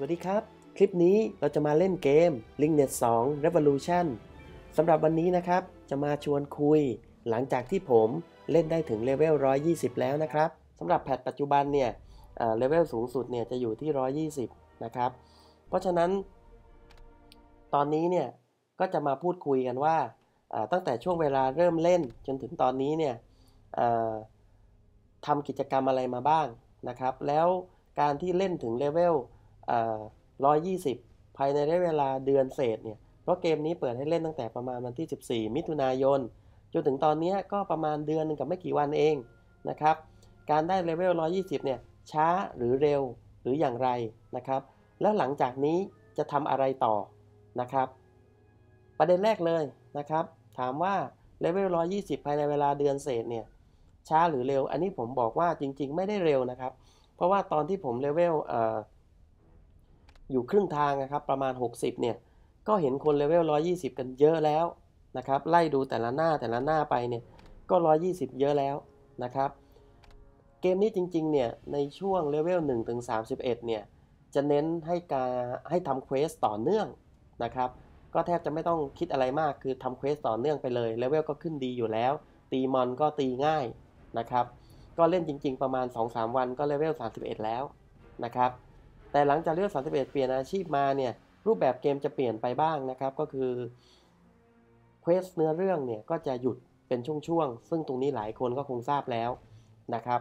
สวัสดีครับ คลิปนี้เราจะมาเล่นเกม Linknet 2 Revolution สำหรับวันนี้นะครับ จะมาชวนคุย หลังจากที่ผมเล่นได้ถึงเลเวล 120 แล้วนะครับสำหรับแพทปัจจุบันเนี่ยเลเวลสูงสุดเนี่ยจะอยู่ที่ 120 นะครับ เพราะฉะนั้น ตอนนี้เนี่ยก็จะมาพูดคุยกันว่า ตั้งแต่ช่วงเวลาเริ่มเล่นจนถึงตอนนี้เนี่ยทำกิจกรรมอะไรมาบ้างนะครับ แล้วการที่เล่นถึงเลเวล 120 ภายในระยะเวลาเดือนเศษเนี่ย เพราะเกมนี้เปิดให้เล่นตั้งแต่ประมาณวันที่ 14 มิถุนายน จนถึงตอนนี้ก็ประมาณเดือนหนึ่งกับไม่กี่วันเองนะครับ การได้เลเวล 120 เนี่ย ช้าหรือเร็วหรืออย่างไรนะครับ แล้วหลังจากนี้จะทำอะไรต่อนะครับ ประเด็นแรกเลยนะครับ ถามว่าเลเวล 120 ภายในเวลาเดือนเศษเนี่ย ช้าหรือเร็ว อันนี้ผมบอกว่าจริง ๆ ไม่ได้เร็วนะครับ เพราะว่าตอนที่ผมเลเวลอ อยู่ครึ่งทางนะครับประมาณ 60เนี่ยก็เห็นคนเลเวล120 กันเยอะแล้วนะครับไล่ดูแต่ละหน้าแต่ละหน้าไปเนี่ยก็ 120 เยอะแล้วนะครับเกมนี้จริงๆเนี่ยในช่วงเลเวล1ถึง31เนี่ยจะเน้นให้การให้ทำเควสต่อเนื่องนะครับก็แทบจะไม่ต้องคิดอะไรมากคือทำเควสต่อเนื่องไปเลยเลเวลก็ขึ้นดีอยู่แล้ว ตีมอนก็ตีง่ายนะครับก็เล่นจริง ๆ ประมาณ 2-3 วันก็เลเวล31 แล้วนะครับ แต่หลังจากเลือก31 เปลี่ยนอาชีพมาเนี่ยรูปแบบเกมจะเปลี่ยนไปบ้างนะครับ ก็คือเควสเนื้อเรื่องเนี่ยก็จะหยุดเป็นช่วงๆซึ่งตรงนี้หลายคนก็คงทราบแล้วนะครับ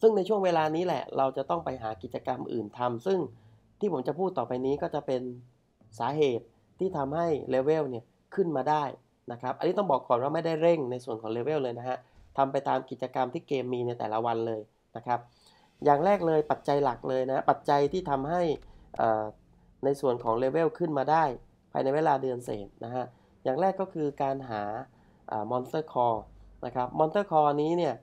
ซึ่งในช่วงเวลานี้แหละ เราจะต้องไปหากิจกรรมอื่นทำซึ่งที่ผมจะพูดต่อไปนี้ก็จะเป็นสาเหตุที่ทำให้เลเวลเนี่ยขึ้นมาได้นะครับอันนี้ต้องบอกก่อนว่าไม่ได้เร่งในส่วนของเลเวลเลยนะฮะทำไปตามกิจกรรมที่เกมมีในแต่ละวันเลยนะครับ อย่างแรกเลยปัจจัยหลักเลยนะ ปัจจัยที่ทำให้ในส่วนของเลเวลขึ้นมาได้ ภายในเวลาเดือนเศษนะฮะ อย่างแรกก็คือการหามอนสเตอร์คอร์นะครับมอนสเตอร์คอร์นี้เนี่ย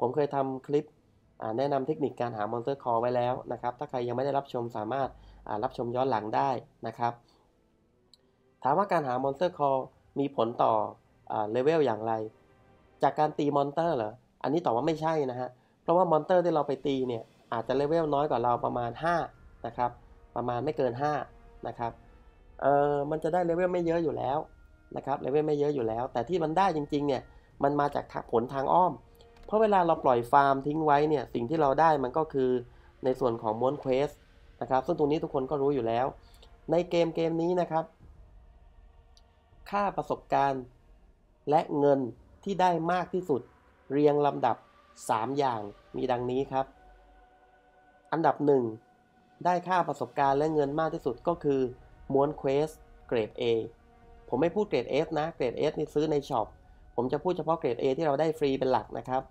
ผมเคยทำคลิปแนะนำเทคนิคการหามอนสเตอร์คอร์ไว้แล้วนะครับ ถ้าใครยังไม่ได้รับชมสามารถรับชมย้อนหลังได้นะครับ ถามว่าการหามอนสเตอร์คอร์มีผลต่อเลเวลอย่างไร จากการตีมอนเตอร์เหรอ อันนี้ตอบว่าไม่ใช่นะฮะ เพราะว่ามอนเตอร์ที่เราไปตีเนี่ยอาจจะเลเวลน้อยกว่าเราประมาณ5นะครับประมาณไม่เกิน5นะครับเออมันจะได้เลเวลไม่เยอะอยู่แล้วนะครับเลเวลไม่เยอะอยู่แล้ว แต่ที่มันได้จริงๆเนี่ยมันมาจากผลทางอ้อม เพราะเวลาเราปล่อยฟาร์มทิ้งไว้เนี่ยสิ่งที่เราได้มันก็คือในส่วนของม้วนเควสนะครับซึ่งตรงนี้ทุกคนก็รู้อยู่แล้ว ในเกมเกมนี้นะครับ ค่าประสบการณ์และเงินที่ได้มากที่สุด เรียงลำดับ 3 อย่างมีดังนี้ครับ อันดับ 1 ได้ค่าประสบการณ์และเงินมากที่สุดก็คือม้วนเควสเกรด A ผมไม่พูดเกรด S นะ เกรด S นี่ซื้อในช็อป ผมจะพูดเฉพาะเกรด A ที่เราได้ฟรีเป็นหลักนะครับ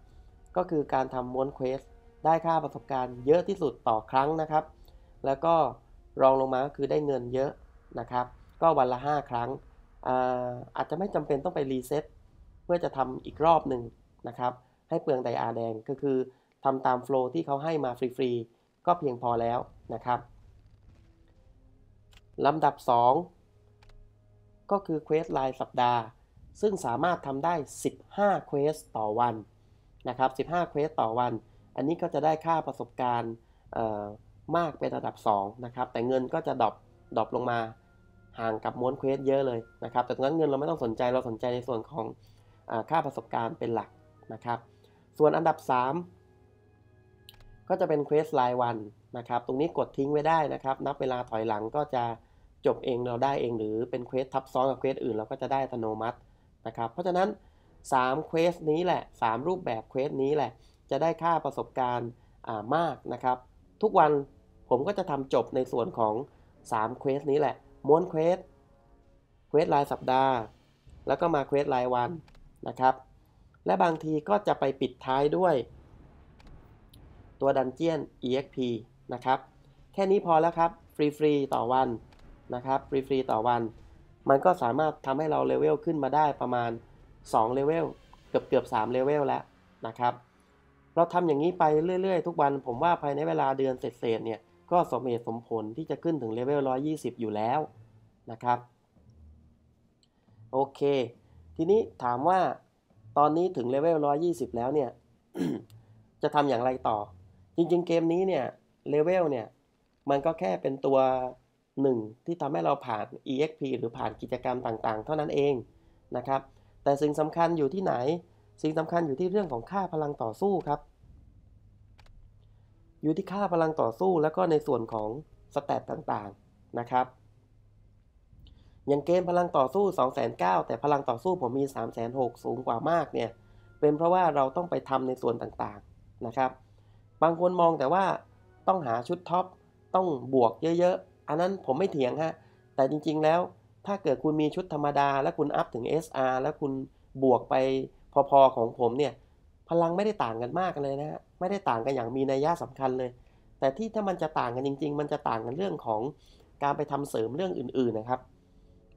ก็คือการทำม้วนเควสได้ค่าประสบการณ์เยอะที่สุดต่อครั้งนะครับ แล้วก็รองลงมาก็คือได้เงินเยอะนะครับ ก็วันละ 5 ครั้ง อาอาจจะไม่จำเป็นต้องไปรีเซ็ตเพื่อจะทำอีกรอบหนึ่งนะครับ ให้เปลืองไดอาร์แดงก็คือทำตามโฟล์ที่เขาให้มาฟรีๆ ก็เพียงพอแล้วนะครับลำดับ 2 ก็คือเควสรายสัปดาห์ ซึ่งสามารถทำได้ 15เควสต่อวันนะครับ 15เควสต่อวัน อันนี้ก็จะได้ค่าประสบการณ์มากเป็นระดับ 2 นะครับ แต่เงินก็จะดรอปดรอปลงมาห่างกับม้วนเควสเยอะเลยนะครับ แต่ตรงนั้นเงินเราไม่ต้องสนใจเราสนใจในส่วนของอค่าประสบการณ์เป็นหลักนะครับ ส่วนอันดับ 3 ก็จะเป็นเควสรายวันนะครับ ตรงนี้กดทิ้งไว้ได้นะครับ นับเวลาถอยหลังก็จะจบเองเราได้เองหรือเป็นเควสทับซ้อนกับเควสอื่นเราก็จะได้อัตโนมัตินะครับ เพราะฉะนั้น3เควสนี้แหละ 3 รูปแบบเควสนี้แหละ จะได้ค่าประสบการณ์มากนะครับ ทุกวันผมก็จะทำจบในส่วนของ3เควสนี้แหละ ม้วนเควสเควสรายสัปดาห์ แล้วก็มาเควสรายวันนะครับ และบางทีก็จะไปปิดท้ายด้วย ตัวดันเจียน exp นะครับ แค่นี้พอแล้วครับ ฟรีๆต่อวันนะครับ ฟรีๆต่อวัน มันก็สามารถทำให้เราเลเวลขึ้นมาได้ประมาณ2เลเวลเกือบเกือบ3เลเวลแล้วนะครับ เราทำอย่างนี้ไปเรื่อยๆ ทุกวัน ผมว่าภายในเวลาเดือนเศษๆเนี่ย ก็สมเหตุสมผลที่จะขึ้นถึงเลเวล120 อยู่แล้วนะครับ โอเค ทีนี้ถามว่า ตอนนี้ถึงเลเวล120แล้วเนี่ย จะทำอย่างไรต่อ จริง ๆ เกมนี้เนี่ยเลเวลเนี่ย มันก็แค่เป็นตัวหนึ่งที่ทำให้เราผ่าน EXP หรือผ่านกิจกรรมต่างๆ เท่านั้นเองนะครับ แต่สิ่งสำคัญอยู่ที่ไหน สิ่งสำคัญอยู่ที่เรื่องของค่าพลังต่อสู้ครับ อยู่ที่ค่าพลังต่อสู้แล้วก็ในส่วนของสแตตต่างๆนะครับ อย่างเกมพลังต่อสู้2 9 0 0 0แต่พลังต่อสู้ผมมี3 6 0 0 0สูงกว่ามากเนี่ย เป็นเพราะว่าเราต้องไปทำในส่วนต่างๆนะครับ บางคนมองแต่ว่าต้องหาชุดท็อป ต้องบวกเยอะๆ อันนั้นผมไม่เถียงฮะ แต่จริงๆแล้วถ้าเกิดคุณมีชุดธรรมดา แล้วคุณอัพถึง SR แล้วคุณบวกไปพอๆของผมเนี่ย พลังไม่ได้ต่างกันมากเลยนะฮะ ไม่ได้ต่างกันอย่างมีนัยยะสำคัญเลย แต่ที่ถ้ามันจะต่างกันจริง ๆ มันจะต่างกันเรื่องของการไปทำเสริมเรื่องอื่น ๆนะครับ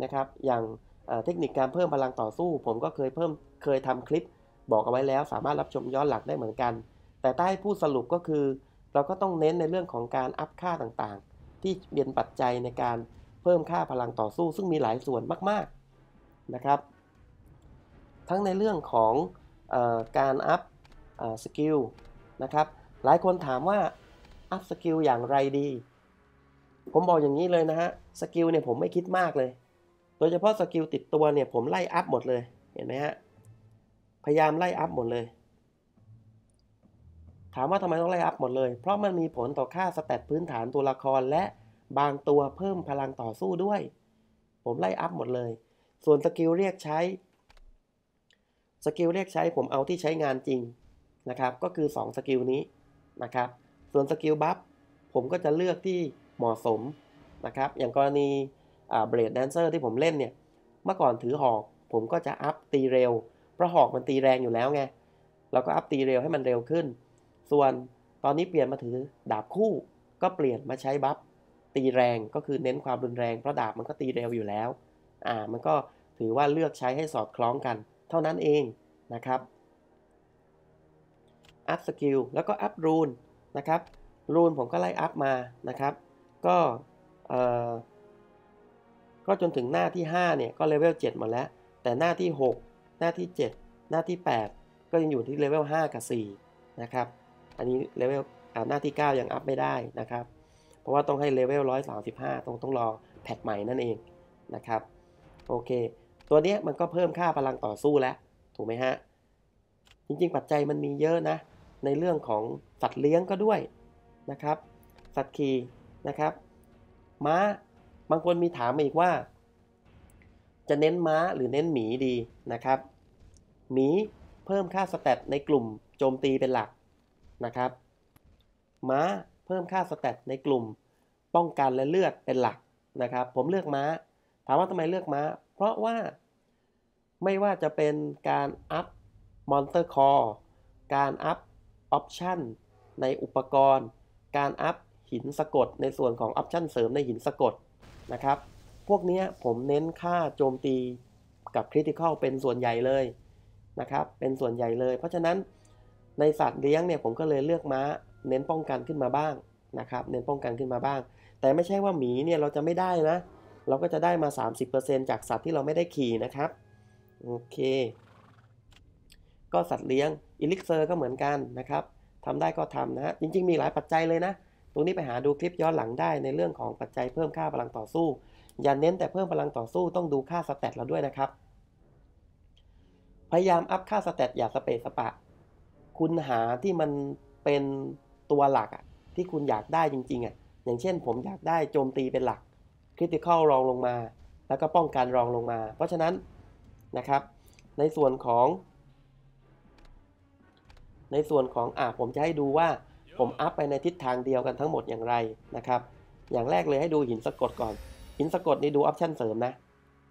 นะครับ อย่างเทคนิคการเพิ่มพลังต่อสู้ ผมก็เคยเพิ่มเคยทำคลิปบอกเอาไว้แล้ว สามารถรับชมย้อนหลังได้เหมือนกัน แต่ใต้พูดสรุปก็คือ เราก็ต้องเน้นในเรื่องของการอัพค่าต่างๆ ที่เป็นปัจจัยในการเพิ่มค่าพลังต่อสู้ ซึ่งมีหลายส่วนมากๆนะครับ ทั้งในเรื่องของอการอัพสกิลนะครับหลายคนถามว่าอัพสกิลอย่างไรดี ผมบอกอย่างนี้เลยนะฮะสกิลเนี่ยผมไม่คิดมากเลย โดยเฉพาะสกิลติดตัวเนี่ยผมไล่อัพหมดเลย เห็นไหมฮะ พยายามไล่อัพหมดเลย ถามว่าทำไมต้องไล่อัพหมดเลย เพราะมันมีผลต่อค่าสแตทพื้นฐานตัวละครและบางตัวเพิ่มพลังต่อสู้ด้วย ผมไล่อัพหมดเลย ส่วนสกิลเรียกใช้ สกิลเรียกใช้ผมเอาที่ใช้งานจริงนะครับ ก็คือ 2 สกิลนี้นะครับ ส่วนสกิลบัฟผมก็จะเลือกที่เหมาะสมนะครับ อย่างกรณี เบรดแดนเซอร์ที่ผมเล่นเนี่ย เมื่อก่อนถือหอก ผมก็จะอัพตีเร็ว เพราะหอกมันตีแรงอยู่แล้วไง เราก็อัพตีเร็วให้มันเร็วขึ้น ส่วนตอนนี้เปลี่ยนมาถือดาบคู่ ก็เปลี่ยนมาใช้บัฟตีแรงก็คือเน้นความรุนแรงเพราะดาบมันก็ตีเร็วอยู่แล้ว อ่า มันก็ถือว่าเลือกใช้ให้สอดคล้องกัน เท่านั้นเองนะครับ อัพสกิลแล้วก็อัพรูนนะครับ รูนผมก็ไล่อัพมานะครับ ก็เอ่อ ก็จนถึงหน้าที่5เนี่ยก็เลเวล7มดแล้ว แต่หน้าที่ 6 หน้าที่ 7 หน้าที่ 8 ก็ยังอยู่ที่เลเวล5กับ4นะครับอันนี้เลเวลหน้าที่ 9 ยังอัพไม่ได้นะครับ เพราะว่าต้องให้เลเวล135 ต้องต้องรอแพทใหม่นั่นเองนะครับโอเค ตัวนี้มันก็เพิ่มค่าพลังต่อสู้แล้ว ถูกไหมฮะ จริงๆ ปัจจัยมันมีเยอะนะ ในเรื่องของสัตว์เลี้ยงก็ด้วยนะครับ สัตว์ขี่นะครับ ม้า บางคนมีถามมาอีกว่า จะเน้นม้าหรือเน้นหมีดีนะครับ หมีเพิ่มค่าสแตทในกลุ่มโจมตีเป็นหลักนะครับ ม้าเพิ่มค่าสแตทในกลุ่ม ป้องกันและเลือดเป็นหลักนะครับ ผมเลือกม้า ถามว่าทำไมเลือกม้า เพราะว่าไม่ว่าจะเป็นการอัพมอนสเตอร์คอร์การอัพออปชันในอุปกรณ์ การอัพหินสะกดในส่วนของออปชันเสริมในหินสะกด นะครับ พวกนี้ผมเน้นค่าโจมตีกับคริติคอลเป็นส่วนใหญ่เลยนะครับ เป็นส่วนใหญ่เลย เพราะฉะนั้นในสัตว์เลี้ยงเนี่ยผมก็เลยเลือกม้า เน้นป้องกันขึ้นมาบ้างนะครับ เน้นป้องกันขึ้นมาบ้าง แต่ไม่ใช่ว่าหมีเนี่ยเราจะไม่ได้นะ เราก็จะได้มา 30%จากสัตว์ที่เราไม่ได้ขี่นะครับ โอเค ก็สัตว์เลี้ยงอิลิกเซอร์ก็เหมือนกันนะครับทำได้ก็ทำนะจริง ๆ มีหลายปัจจัยเลยนะ ตรงนี้ไปหาดูคลิปย้อนหลังได้ในเรื่องของปัจจัยเพิ่มค่าพลังต่อสู้ อย่าเน้นแต่เพิ่มพลังต่อสู้ต้องดูค่าสแตทเราด้วยนะครับ พยายามอัพค่าสแตทอย่าสเปซสปะ คุณหาที่มันเป็นตัวหลักอะที่คุณอยากได้จริงๆอะอย่างเช่น ผมอยากได้โจมตีเป็นหลักคริติคอลรองลงมา แล้วก็ป้องกันรองลงมา เพราะฉะนั้นนะครับ ในส่วนของ ในส่วนของอ่าผมจะให้ดูว่า ผมอัพไปในทิศทางเดียวกันทั้งหมดอย่างไรนะครับ อย่างแรกเลยให้ดูหินสะกดก่อน หินสะกดนี่ดูออปชันเสริมนะ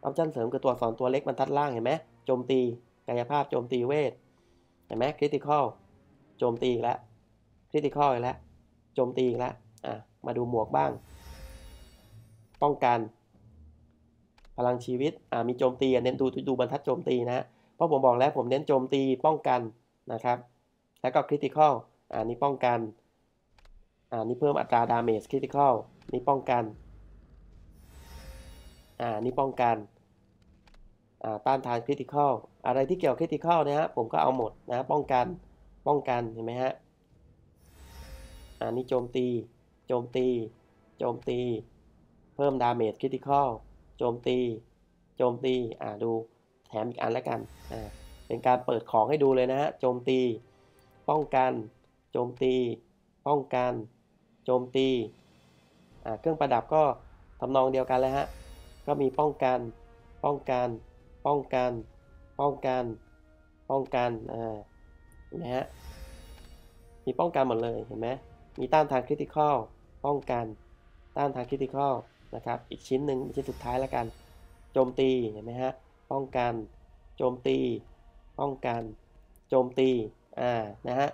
ออปชันเสริมคือตัวสอนตัวเล็กบรรทัดล่างเห็นไหมโจมตีกายภาพโจมตีเวทเห็นไหมคริติคอลโจมตีอีกแล้วคริติคอลอีกแล้วโจมตีอีกแล้วอะมาดูหมวกบ้าง ป้องกัน พลังชีวิตอ่ามีโจมตีเน้นดูดูบรรทัดโจมตีนะเพราะผมบอกแล้วผมเน้นโจมตีป้องกันนะครับ แล้วก็คริติคอล อ่านี่ป้องกันอ่านี่เพิ่มอัตราดาเมจคริติคอลนี่ป้องกันอ่านี่ป้องกันอ่าต้านทานคริติคอลอะไรที่เกี่ยวคริติคอลนะฮะผมก็เอาหมดนะป้องกันป้องกันเห็นไหมฮะอ่านี่โจมตี โจมตี โจมตี เพิ่มดาเมจคริติคอลโจมตี โจมตี อ่าดูแถมอีกอันแล้วกัน อ่า เป็นการเปิดของให้ดูเลยนะฮะ โจมตี ป้องกัน โจมตี ป้องกัน โจมตี เครื่องประดับก็ทำนองเดียวกันเลยฮะ ก็มีป้องกัน ป้องกัน ป้องกัน ป้องกัน ป้องกันอ่าเห็นไหมฮะ มีป้องกันหมดเลยเห็นไหมมีต้านทานคริติคอล ป้องกัน ต้านทานคริติคอลนะครับ อีกชิ้นหนึ่งชิ้นสุดท้ายแล้วกัน โจมตี เห็นไหมฮะ ป้องกัน โจมตี ป้องกัน โจมตี อ่า นะฮะ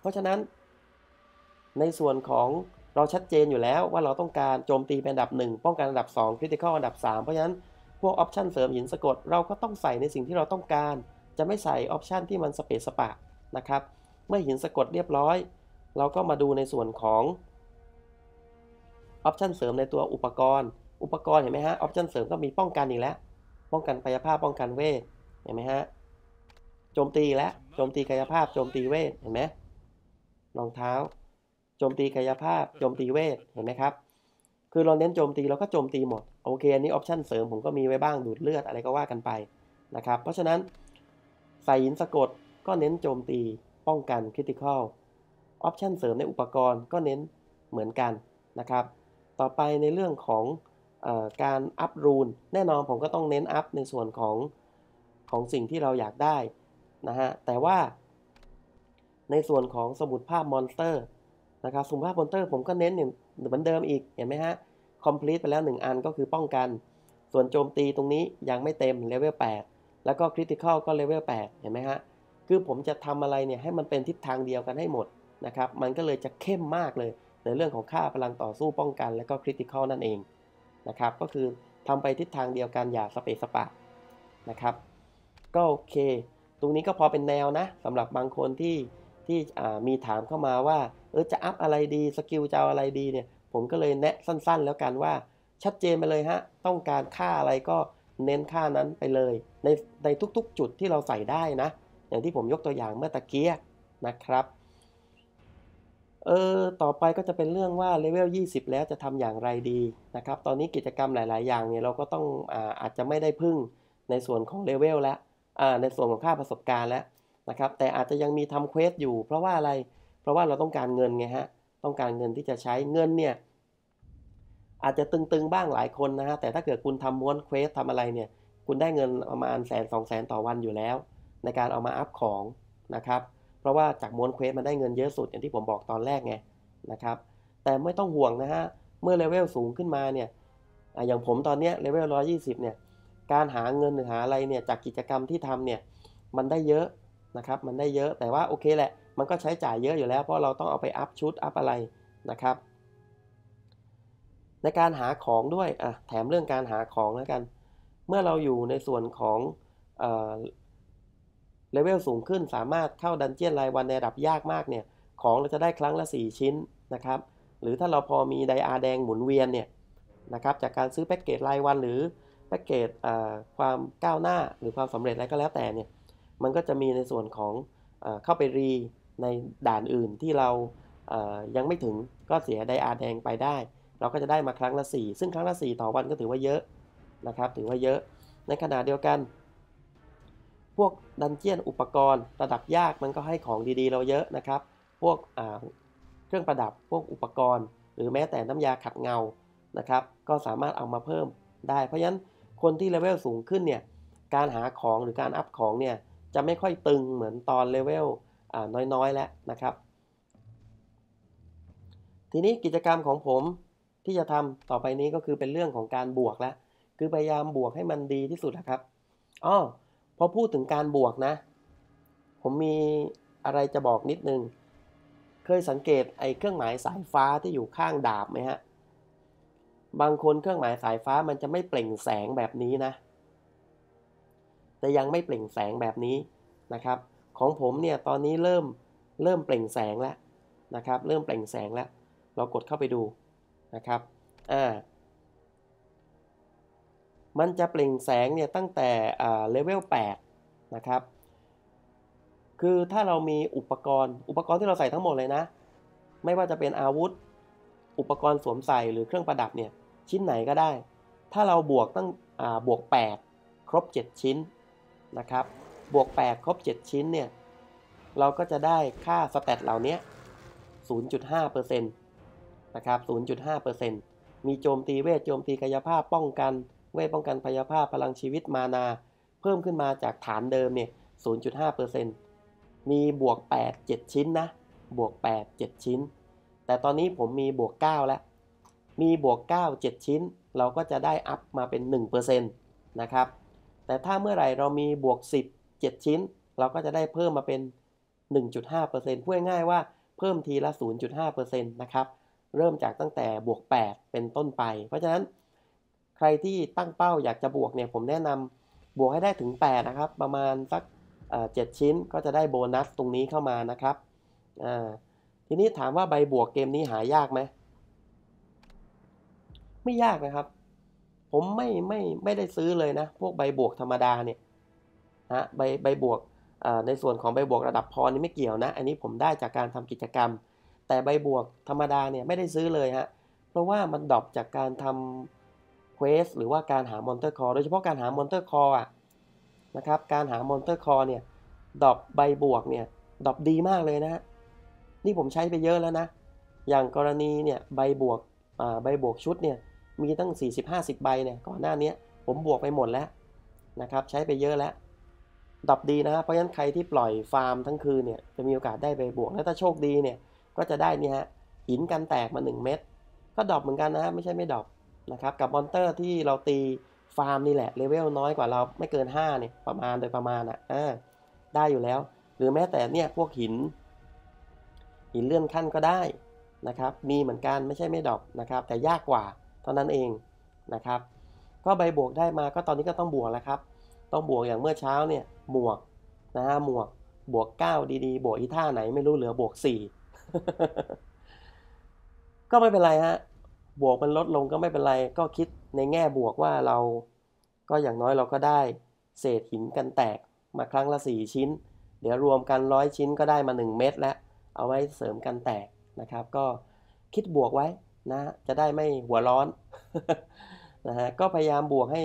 เพราะฉะนั้น ในส่วนของเราชัดเจนอยู่แล้วว่าเราต้องการโจมตีเป็นอันดับ 1 ป้องกันอันดับ 2 คริติคอลอันดับ 3 เพราะฉะนั้นพวกออปชันเสริมหินสะกดเราก็ต้องใส่ในสิ่งที่เราต้องการ จะไม่ใส่ออปชันที่มันสเปซสปะนะครับ เมื่อหินสะกดเรียบร้อย เราก็มาดูในส่วนของออปชันเสริมในตัวอุปกรณ์ อุปกรณ์เห็นไหมฮะออปชันเสริมก็มีป้องกันอีกแล้ว ป้องกันกายภาพป้องกันเวทเห็นไหมฮะโจมตีและโจมตีกายภาพโจมตีเวทเห็นไหม รองเท้า โจมตีกายภาพ โจมตีเวท เห็นไหมครับ คือเราเน้นโจมตีเราก็โจมตีหมด โอเค อันนี้ออปชันเสริมผมก็มีไว้บ้างดูดเลือดอะไรก็ว่ากันไปนะครับ เพราะฉะนั้นใส่หินสะกดก็เน้นโจมตีป้องกันคริติคอลออปชันเสริมในอุปกรณ์ก็เน้นเหมือนกันนะครับ ต่อไปในเรื่องของอการอัพรูนแน่นอนผมก็ต้องเน้นอัพในส่วนของของสิ่งที่เราอยากได้นะฮะ แต่ว่า ในส่วนของสมุดภาพมอนสเตอร์นะครับสมุดภาพมอนสเตอร์ผมก็เน้นเหมือนเดิมอีกเห็นไหมฮะคอมพลีทไปแล้ว 1 อันก็คือป้องกัน ส่วนโจมตีตรงนี้ยังไม่เต็มเลเวล8แล้วก็คริติคอลก็เลเวล8เห็นไหมฮะคือผมจะทำอะไรเนี่ยให้มันเป็นทิศทางเดียวกันให้หมดนะครับมันก็เลยจะเข้มมากเลยในเรื่องของค่าพลังต่อสู้ป้องกัน และก็คริติคอลนั่นเองนะครับก็คือทำไปทิศทางเดียวกันอย่าสเปซสปะนะครับก็โอเค ตรงนี้ก็พอเป็นแนวนะสำหรับบางคนที่ ที่มีถามเข้ามาว่า เออจะอัพอะไรดีสกิลจะเอาอะไรดีเนี่ย ผมก็เลยแนะสั้นๆ แล้วกันว่า ชัดเจนไปเลยฮะ ต้องการค่าอะไรก็เน้นค่านั้นไปเลย ในในทุกๆ จุดที่เราใส่ได้นะ อย่างที่ผมยกตัวอย่างเมื่อตะเกียนะครับเออต่อไปก็จะเป็นเรื่องว่าเลเวล 20 แล้วจะทำอย่างไรดีนะครับ ตอนนี้กิจกรรมหลาย ๆ อย่างเนี่ยเราก็ต้องอาอาจจะไม่ได้พึ่งในส่วนของเลเวลแล้วในส่วนของค่าประสบการณ์แล้ว นะครับแต่อาจจะยังมีทำเควสอยู่ เพราะว่าอะไร เพราะว่าเราต้องการเงินไงฮะต้องการเงินที่จะใช้เงินเนี่ยอาจจะตึงๆบ้างหลายคนนะฮะแต่ถ้าเกิดคุณทำม้วนเควสทำอะไรเนี่ยคุณได้เงินประมาณแสนสองแสนต่อวันอยู่แล้ว ในการเอามาอัพของนะครับเพราะว่าจากม้วนเควสมันได้เงินเยอะสุดอย่างที่ผมบอกตอนแรกไงนะครับแต่ไม่ต้องห่วงนะฮะเมื่อเลเวลสูงขึ้นมาเนี่ยอย่างผมตอนนี้เลเวลร้อยี่สิบเนี่ยการหาเงินหรือหาอะไรเนี่ยจากกิจกรรมที่ทำเนี่ยมันได้เยอะ นะครับมันได้เยอะแต่ว่าโอเคแหละ มันก็ใช้จ่ายเยอะอยู่แล้ว เพราะเราต้องเอาไปอัพชุดอัพอะไรนะครับ ในการหาของด้วยอะแถมเรื่องการหาของแล้วกัน เมื่อเราอยู่ในส่วนของเลเวลสูงขึ้นสามารถเข้าดันเจียนรายวันในระดับยากมากเนี่ยของเราจะได้ครั้งละ 4 ชิ้นนะครับ หรือถ้าเราพอมีไดอาแดงหมุนเวียนเนี่ยนะครับจากการซื้อแพ็กเกจรายวันหรือแพ็กเกจความก้าวหน้าหรือความสำเร็จอะไรก็แล้วแต่เนี่ย มันก็จะมีในส่วนของอเข้าไปรีในด่านอื่นที่เรายังไม่ถึงก็เสียไดอาแดงไปได้ เราก็จะได้มาครั้งละ 4 ซึ่งครั้งละ 4 ต่อวันก็ถือว่าเยอะนะครับถือว่าเยอะในขณะเดียวกัน พวกดันเจียนอุปกรณ์ระดับยากมันก็ให้ของดีๆ เราเยอะนะครับ พวกเครื่องประดับพวกอุปกรณ์ หรือแม้แต่น้ำยาขัดเงานะครับ ก็สามารถเอามาเพิ่มได้ เพราะฉะนั้นคนที่เลเวลสูงขึ้นเนี่ยการหาของหรือการอัพของเนี่ย จะไม่ค่อยตึงเหมือนตอนเลเวลน้อยๆแล้วนะครับ ทีนี้กิจกรรมของผมที่จะทำต่อไปนี้ก็คือเป็นเรื่องของการบวกแล้วคือพยายามบวกให้มันดีที่สุดนะครับอ๋อพอพูดถึงการบวกนะ ผมมีอะไรจะบอกนิดนึง เคยสังเกตไอ้เครื่องหมายสายฟ้าที่อยู่ข้างดาบไหมฮะ บางคนเครื่องหมายสายฟ้ามันจะไม่เปล่งแสงแบบนี้นะ แต่ยังไม่เปล่งแสงแบบนี้นะครับ ของผมเนี่ยตอนนี้เริ่มเริ่มเปล่งแสงแล้วนะครับ เริ่มเปล่งแสงแล้ว เรากดเข้าไปดูนะครับอ่ามันจะเปล่งแสงเนี่ยตั้งแต่เลเวล8นะครับ คือถ้าเรามีอุปกรณ์ อุปกรณ์ที่เราใส่ทั้งหมดเลยนะ ไม่ว่าจะเป็นอาวุธ อุปกรณ์สวมใส่หรือเครื่องประดับเนี่ยชิ้นไหนก็ได้ ถ้าเราบวกตั้งบวก 8 ครบ 7 ชิ้น นะครับ บวก 8 ครบ 7 ชิ้นเนี่ย เราก็จะได้ค่าสแตทเหล่านี้ 0.5%นะครับ 0.5%มีโจมตีเวท โจมตีกายภาพป้องกัน เวทป้องกันพยาภาพพลังชีวิตมานา เพิ่มขึ้นมาจากฐานเดิมเนี่ย 0.5%มีบวก 8 7 ชิ้นนะ บวก 8 7 ชิ้น แต่ตอนนี้ผมมีบวก 9 แล้ว มีบวก 9 7 ชิ้น เราก็จะได้อัพมาเป็น 1%นะครับ แต่ถ้าเมื่อไหร่เรามีบวก 10 7 ชิ้น เราก็จะได้เพิ่มมาเป็น 1.5%พูดง่ายๆว่าเพิ่มทีละ 0.5%นะครับ เริ่มจากตั้งแต่บวก 8 เป็นต้นไป เพราะฉะนั้นใครที่ตั้งเป้าอยากจะบวกเนี่ยผมแนะนำบวกให้ได้ถึง 8 นะครับ ประมาณสักเจ็ดชิ้นก็จะได้โบนัสตรงนี้เข้ามานะครับ ทีนี้ถามว่าใบบวกเกมนี้หายากไหม ไม่ยากนะครับ ผมไม่ไม่ไม่ได้ซื้อเลยนะ พวกใบบวกธรรมดาเนี่ยนะใบใบบวกในส่วนของใบบวกระดับพรนี่ไม่เกี่ยวนะ อันนี้ผมได้จากการทำกิจกรรม แต่ใบบวกธรรมดาเนี่ยไม่ได้ซื้อเลยฮะเพราะว่ามันดรอปจากการทำเควสหรือว่าการหามอนเตอร์คอร์โดยเฉพาะการหามอนเตอร์คอร์อะนะครับการหามอนเตอร์คอร์เนี่ยดรอปใบบวกเนี่ยดรอปดีมากเลยนะ นี่ผมใช้ไปเยอะแล้วนะ อย่างกรณีเนี่ยใบบวกใบบวกชุดเนี่ย มีตั้ง 40-50 ใบเนี่ยก่อนหน้านี้ผมบวกไปหมดแล้วนะครับ ใช้ไปเยอะแล้วดับดีนะเพราะฉะนั้นใครที่ปล่อยฟาร์มทั้งคืนเนี่ยจะมีโอกาสได้ใบบวก แล้วถ้าโชคดีเนี่ยก็จะได้นี่ฮะหินกันแตกมา 1 เม็ดก็ดรอปเหมือนกันนะไม่ใช่ไม่ดรอปนะครับกับมอนเตอร์ที่เราตีฟาร์มนี่แหละเลเวลน้อยกว่าเราไม่เกิน5เนี่ยประมาณโดยประมาณอะได้อยู่แล้ว หรือแม้แต่เนี่ยพวกหิน หินเลื่อนขั้นก็ได้นะครับมีเหมือนกันไม่ใช่ไม่ดรอปนะครับแต่ยากกว่า ท่านั้นเองนะครับ ก็ใบบวกได้มาก็ตอนนี้ก็ต้องบวกแล้วครับ ต้องบวกอย่างเมื่อเช้าเนี่ยหมวกนะฮะหมวกบวก 9 ดีๆ บวกอีท่าไหนไม่รู้เหลือบวก 4 ก็ไม่เป็นไรฮะบวกมันลดลงก็ไม่เป็นไร ก็คิดในแง่บวกว่าเราก็อย่างน้อยเราก็ได้ เศษหินกันแตกมาครั้งละ 4 ชิ้น เดี๋ยวรวมกันร้อยชิ้นก็ได้มา 1 เม็ดแล้ว เอาไว้เสริมกันแตกนะครับ ก็คิดบวกไว้ นะจะได้ไม่หัวร้อนนะฮะก็พยายามบวกให้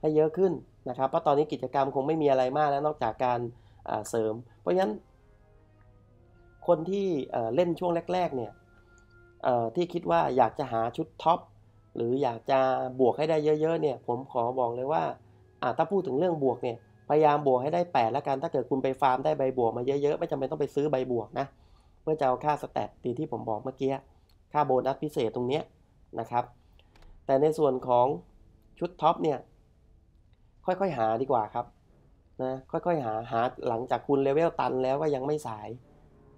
ให้เยอะขึ้นนะครับเพราะตอนนี้กิจกรรมคงไม่มีอะไรมากแล้วนอกจากการเสริม เพราะฉะนั้น คนที่เล่นช่วงแรก ๆ เนี่ยที่คิดว่าอยากจะหาชุดท็อปหรืออยากจะบวกให้ได้เยอะๆเนี่ย ผมขอบอกเลยว่าถ้าพูดถึงเรื่องบวกเนี่ยพยายามบวกให้ได้ 8 แล้วกัน ถ้าเกิดคุณไปฟาร์มได้ใบบวกมาเยอะๆ ไม่จำเป็นต้องไปซื้อใบบวกนะ เพื่อจะเอาค่าสแตทตีที่ผมบอกเมื่อกี้ ค่าโบนัสพิเศษตรงนี้นะครับ แต่ในส่วนของชุดท็อปเนี่ย ค่อยๆหาดีกว่าครับนะค่อยๆหาหาหลังจากคุณเลเวลตันแล้วก็ยังไม่สาย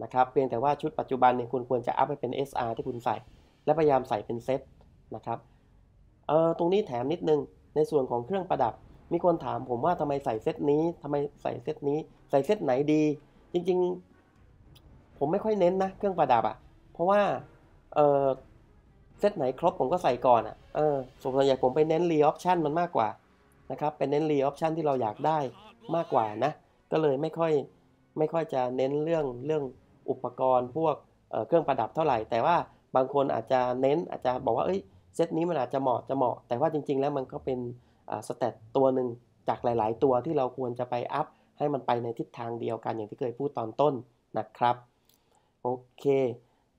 นะครับเพียงแต่ว่าชุดปัจจุบันเนี่ยคุณควรจะอัพให้เป็น SR ที่คุณใส่ และพยายามใส่เป็นเซตนะครับเออตรงนี้แถมนิดนึงในส่วนของเครื่องประดับ มีคนถามผมว่าทำไมใส่เซตนี้ทำไมใส่เซตนี้ ใส่เซตไหนดี จริงๆ ผมไม่ค่อยเน้นนะเครื่องประดับอะ่ะเพราะว่า เออเซตไหนครบผมก็ใส่ก่อนอะเออส่วนใหญ่ผมไปเน้นรีออปชันมันมากกว่านะครับเป็นเน้นรีออปชันที่เราอยากได้มากกว่านะ ก็เลยไม่ค่อยไม่ค่อยจะเน้นเรื่องเรื่องอุปกรณ์พวกเเครื่องประดับเท่าไหร่ แต่ว่าบางคนอาจจะเน้นอาจจะบอกว่าเอ้ยเซตนี้มันอาจจะเหมาะจะเหมาะ แต่ว่าจริง ๆ แล้วมันก็เป็นสเตตตัวหนึ่งจากหลาย ๆ ตัวที่เราควรจะไปอัพให้มันไปในทิศทางเดียวกันอย่างที่เคยพูดตอนต้นนะครับโอเค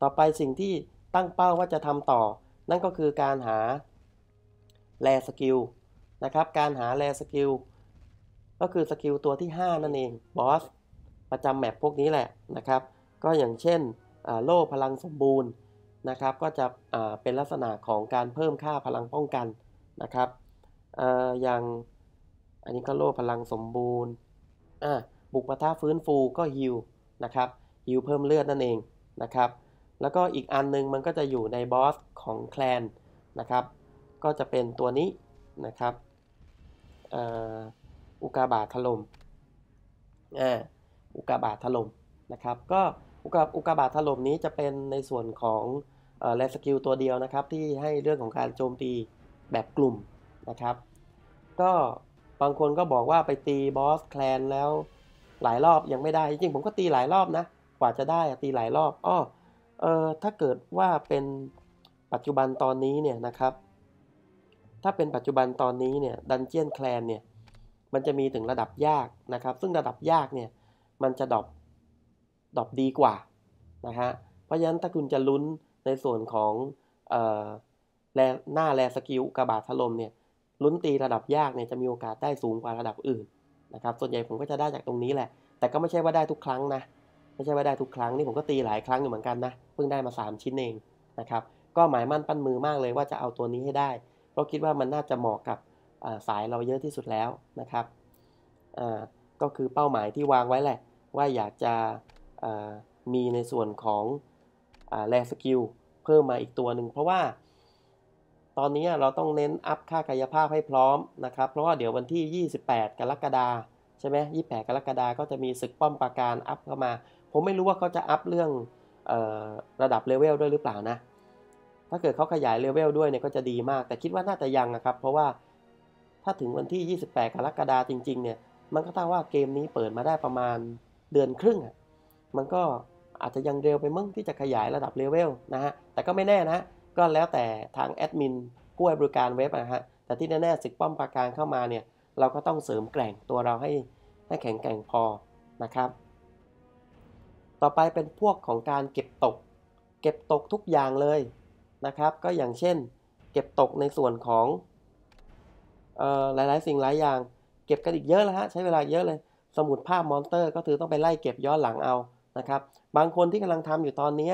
ต่อไปสิ่งที่ ตั้งเป้าว่าจะทำต่อ นั่นก็คือการหาแรสกิลนะครับ การหาแรสกิลก็คือสกิลตัวที่ 5 นั่นเองบอสประจำแมปพวกนี้แหละนะครับ ก็อย่างเช่นโล่พลังสมบูรณ์นะครับ ก็จะเป็นลักษณะของการเพิ่มค่าพลังป้องกันนะครับอย่างอันนี้ก็โล่พลังสมบูรณ์บุกปะทะฟื้นฟูก็ฮิวนะครับฮิวเพิ่มเลือดนั่นเองนะครับ แล้วก็อีกอันนึงมันก็จะอยู่ในบอสของแคลนนะครับ ก็จะเป็นตัวนี้นะครับอุกาบาตถล่มอ่าอุกาบาตถล่มนะครับ ก็อุกาอุกาบาตถล่มนี้จะเป็นในส่วนของแรสกิลตัวเดียวนะครับ ที่ให้เรื่องของการโจมตีแบบกลุ่มนะครับ ก็บางคนก็บอกว่าไปตีบอสแคลนแล้วหลายรอบยังไม่ได้ จริงๆผมก็ตีหลายรอบนะ กว่าจะได้ตีหลายรอบอ้อ เออถ้าเกิดว่าเป็นปัจจุบันตอนนี้เนี่ยนะครับ ถ้าเป็นปัจจุบันตอนนี้เนี่ยดันเจียนแคลนเนี่ยมันจะมีถึงระดับยากนะครับ ซึ่งระดับยากเนี่ยมันจะดอปดอปดีกว่านะฮะเพราะฉะนั้นถ้าคุณจะลุ้นในส่วนของเอ่อแลหน้าแลสกิลกระบาดถล่มเนี่ยลุ้นตีระดับยากเนี่ยจะมีโอกาสได้สูงกว่าระดับอื่นนะครับ ส่วนใหญ่ผมก็จะได้จากตรงนี้แหละ แต่ก็ไม่ใช่ว่าได้ทุกครั้งนะ ไม่ใช่ว่าได้ทุกครั้งนี่ผมก็ตีหลายครั้งอยู่เหมือนกันนะเพิ่งได้มา 3 ชิ้นเองนะครับก็หมายมั่นปั้นมือมากเลยว่าจะเอาตัวนี้ให้ได้ เพราะคิดว่ามันน่าจะเหมาะกับสายเราเยอะที่สุดแล้วนะครับก็คือเป้าหมายที่วางไว้แหละ ว่าอยากจะมีในส่วนของแรสกิลเพิ่มมาอีกตัวหนึ่งเพราะว่า ตอนนี้เราต้องเน้นอัพค่ากายภาพให้พร้อมนะครับ เพราะว่าเดี๋ยววันที่ 28 กรกฎาใช่ไหม28 กรกฎาก็จะมีศึกป้อมปราการอัพเข้ามา ผมไม่รู้ว่าเขาจะอัพเรื่องออระดับเลเวลด้วยหรือเปล่านะ ถ้าเกิดเขาขยายเลเวลด้วยเนี่ยก็จะดีมาก แต่คิดว่าน่าจะยังนะครับ เพราะว่าถ้าถึงวันที่ 28 กรกฎาคมจริง ๆ เนี่ย มันก็เท่าว่าเกมนี้เปิดมาได้ประมาณเดือนครึ่งอะ มันก็อาจจะยังเร็วไปมั้งที่จะขยายระดับเลเวลนะฮะ แต่ก็ไม่แน่นะ ก็แล้วแต่ทางแอดมินผู้ให้บริการเว็บนะฮะ แต่ที่แน่ๆศึกป้อมปราการเข้ามาเนี่ย เราก็ต้องเสริมแกร่งตัวเราให้ให้แข็งแกร่งพอนะครับ ต่อไปเป็นพวกของการเก็บตก เก็บตกทุกอย่างเลยนะครับ ก็อย่างเช่น เก็บตกในส่วนของหลาย ๆ สิ่งหลายอย่าง เก็บกันอีกเยอะแล้วฮะใช้เวลาเยอะเลย สมุดภาพมอนเตอร์ ก็คือต้องไปไล่เก็บย้อนหลังเอานะครับ บางคนที่กำลังทำอยู่ตอนนี้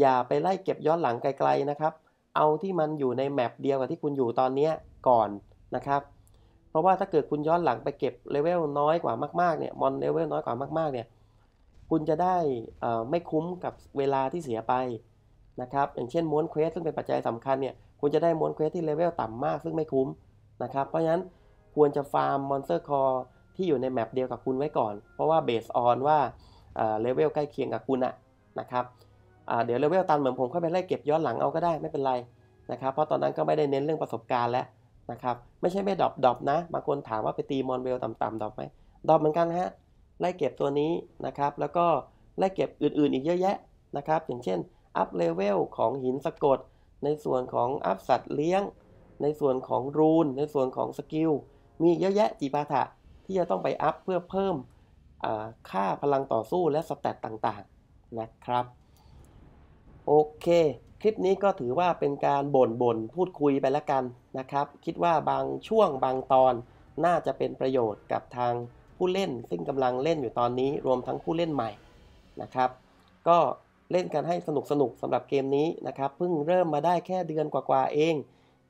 อย่าไปไล่เก็บย้อนหลังไกล ๆ นะครับ เอาที่มันอยู่ในแมปเดียวกับที่คุณอยู่ตอนนี้ก่อนนะครับ เพราะว่าถ้าเกิดคุณย้อนหลังไปเก็บเลเวลน้อยกว่ามากๆเนี่ยมอนเลเวลน้อยกว่ามากๆเนี่ย คุณจะได้ไม่คุ้มกับเวลาที่เสียไปนะครับอย่างเช่นม้วนเควสซึ่งเป็นปัจจัยสำคัญเนี่ยคุณจะได้ม้วนเควสที่เลเวลต่ำมาก ซึ่งไม่คุ้มนะครับเพราะฉะนั้นควรจะฟาร์มมอนสเตอร์คอร์ที่อยู่ในแมปเดียวกับคุณไว้ก่อน เพราะว่าเบสออนว่าเลเวลใกล้เคียงกับคุณอะนะครับเดี๋ยวเลเวลตันเหมือนผมค่อยไปไล่เก็บย้อนหลังเอาก็ได้ไม่เป็นไรนะครับเพราะตอนนั้นก็ไม่ได้เน้นเรื่องประสบการณ์แล้วนะครับไม่ใช่ไม่ดรอปดรอปนะบางคนถามว่าไปตีมอนเวลต่ำๆดรอปไหมดรอปเหมือนกันฮะ ไล่เก็บตัวนี้นะครับ แล้วก็ไล่เก็บอื่นๆ อีกเยอะแยะนะครับ อย่างเช่นอัพเลเวลของหินสะกด ในส่วนของอัพสัตว์เลี้ยง ในส่วนของรูน ในส่วนของสกิล มีเยอะแยะจีปาถะที่จะต้องไปอัพเพื่อเพิ่มค่าพลังต่อสู้และสแตตต่างๆนะครับ โอเค คลิปนี้ก็ถือว่าเป็นการบ่นบ่นพูดคุยไปแล้วกันนะครับ คิดว่าบางช่วงบางตอนน่าจะเป็นประโยชน์กับทาง ผู้เล่นซึ่งกำลังเล่นอยู่ตอนนี้รวมทั้งผู้เล่นใหม่นะครับ ก็เล่นกันให้สนุกสนุกสำหรับเกมนี้นะครับเพิ่งเริ่มมาได้แค่เดือนกว่าๆเอง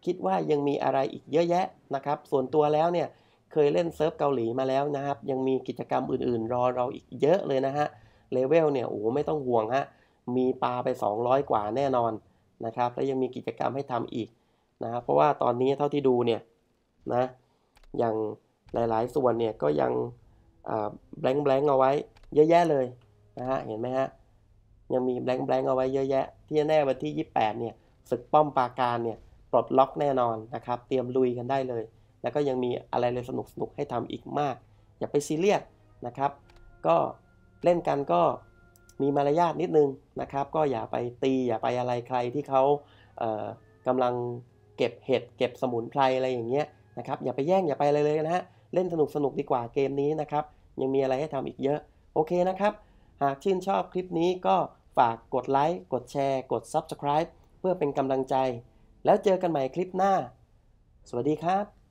คิดว่ายังมีอะไรอีกเยอะแยะนะครับ ส่วนตัวแล้วเนี่ยเคยเล่นเซิร์ฟเกาหลีมาแล้วนะครับ ยังมีกิจกรรมอื่นๆ รอเราอีกเยอะเลยนะฮะเลเวลเนี่ยโอ้ไม่ต้องห่วงฮะมีปลาไป 200 กว่าแน่นอนนะครับ และยังมีกิจกรรมให้ทำอีกนะครับเพราะว่าตอนนี้เท่าที่ดูเนี่ยนะอย่างหลายๆ ส่วนเนี่ยก็ยัง แบงค์แบงค์เอาไว้ เยอะแยะเลยนะฮะเห็นไหมฮะยังมีแบงค์แบงค์เอาไว้เยอะแยะ ที่แน่วันที่ 28 เนี่ยศึกป้อมปราการเนี่ยปลดล็อกแน่นอนนะครับ เตรียมลุยกันได้เลย แล้วก็ยังมีอะไรเลยสนุกสนุกให้ทำอีกมาก อย่าไปซีเรียสนะครับ ก็เล่นกันก็มีมารยาทนิดนึงนะครับ ก็อย่าไปตีอย่าไปอะไรใครที่เขาเกำลังเก็บเห็ดเก็บสมุนไพรอะไรอย่างเงี้ยนะครับอย่าไปแย่งอย่าไปอะไรเลยนะฮะเล่นสนุกสนุกดีกว่าเกมนี้นะครับ ยังมีอะไรให้ทำอีกเยอะ โอเคนะครับ หากชื่นชอบคลิปนี้ก็ฝากกดไลค์ กดแชร์ กด Subscribe เพื่อเป็นกำลังใจ แล้วเจอกันใหม่คลิปหน้า สวัสดีครับ